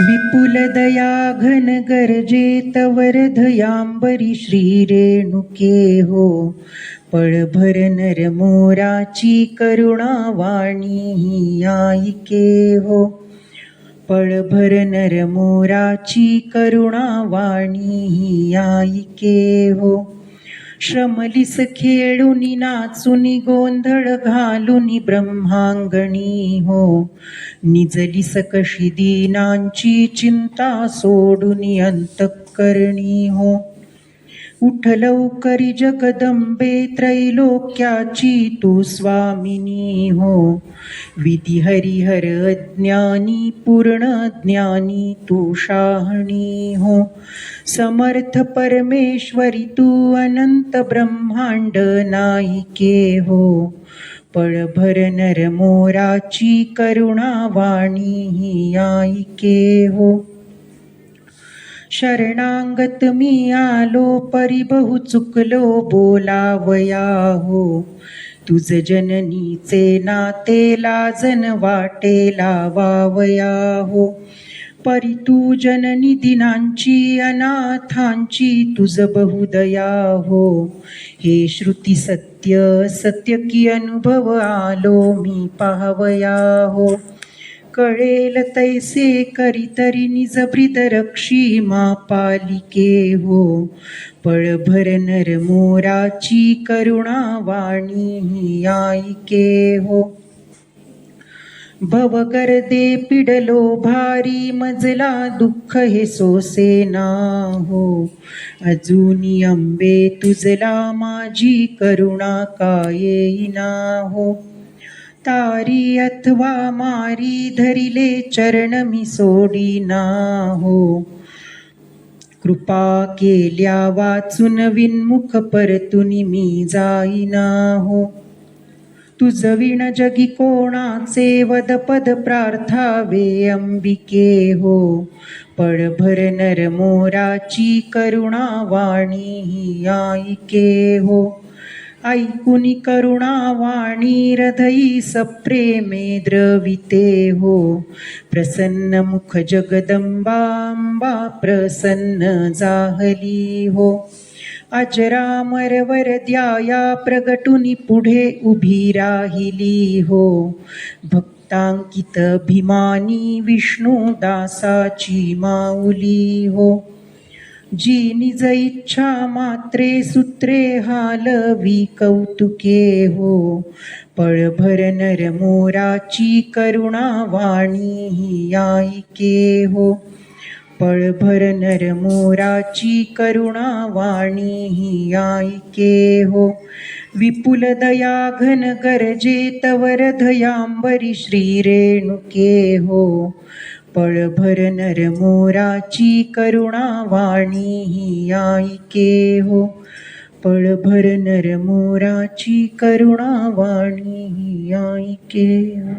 विपुल दया घन गरजेत वरधयांबरी श्री रेणुके हो पळभर नर मोराची करुणा वाणी ही आईके हो पळभर नर मोराची करुणा वाणी ही आईके हो श्रमलिस खेळुनी नाचुनी गोंधळ घालुनी ब्रह्मांगणी हो. निजलिस कशी दीनांची चिंता सोडुनी अंतकरणी हो. उठ लवकरी जगदंबे त्रैलोक्याची तू स्वामिनी हो. विधी हरिहर ज्ञानी पूर्ण ज्ञानी तू शाहणी हो. समर्थ परमेश्वरी तू अनंत ब्रह्मांड नायिके हो. पळभर नर मोराची करुणा वाणी ही आईके हो. शरणांगत मी आलो परी बहु चुकलो बोलावया हो तुझ जननीचे नाते लाजन वाटे लावावया हो परी तू जननी दिनांची अनाथांची तुझ बहुदया हो हे श्रुती सत्य सत्य की अनुभव आलो मी पाहवया हो कळेल तैसे करीतरी निज ब्रीद रक्षी मा पालिके हो. पळभर नर मोराची करुणा वाणी ही. आईके हो भवगर्दे पिडलो भारी मजला दुःख हे सोसेना हो. अजूनी अंबे तुझला माझी करुणा का येईना हो. तारी अथवा मारी धरिले चरण मी सोडीना हो कृपा केल्या वाचून विनमुख परतुनी मी जाईना हो तुझ विण जगी कोणाचे वदपद प्रार्थावे अंबिके हो. पळभर नर मोराची करुणा वाणी ही आईके हो. ऐकुनी करुणा वाणी हृदयी सप्रेमे द्रविते हो. प्रसन्न मुख प्रसन्न जाहली हो. अजरामरवर द्याया प्रगटुनी पुढे उभी राहिली हो. भक्तांकित भिमानी विष्णू दासाची माऊली हो. जी निज इच्छा मात्रे सूत्रे हालवी कौतुके हो। पळभर नर मोराची करुणा वाणी ही आईके हो। पळभर नर मोराची करुणा वाणी ही आईके हो। विपुल दया घन गरजे तवर धयांबरी श्री रेणुके हो। पळभर नर मोराची करुणा वाणी ही आईके हो. पळभर नर मोराची करुणा वाणी ही आईके हो.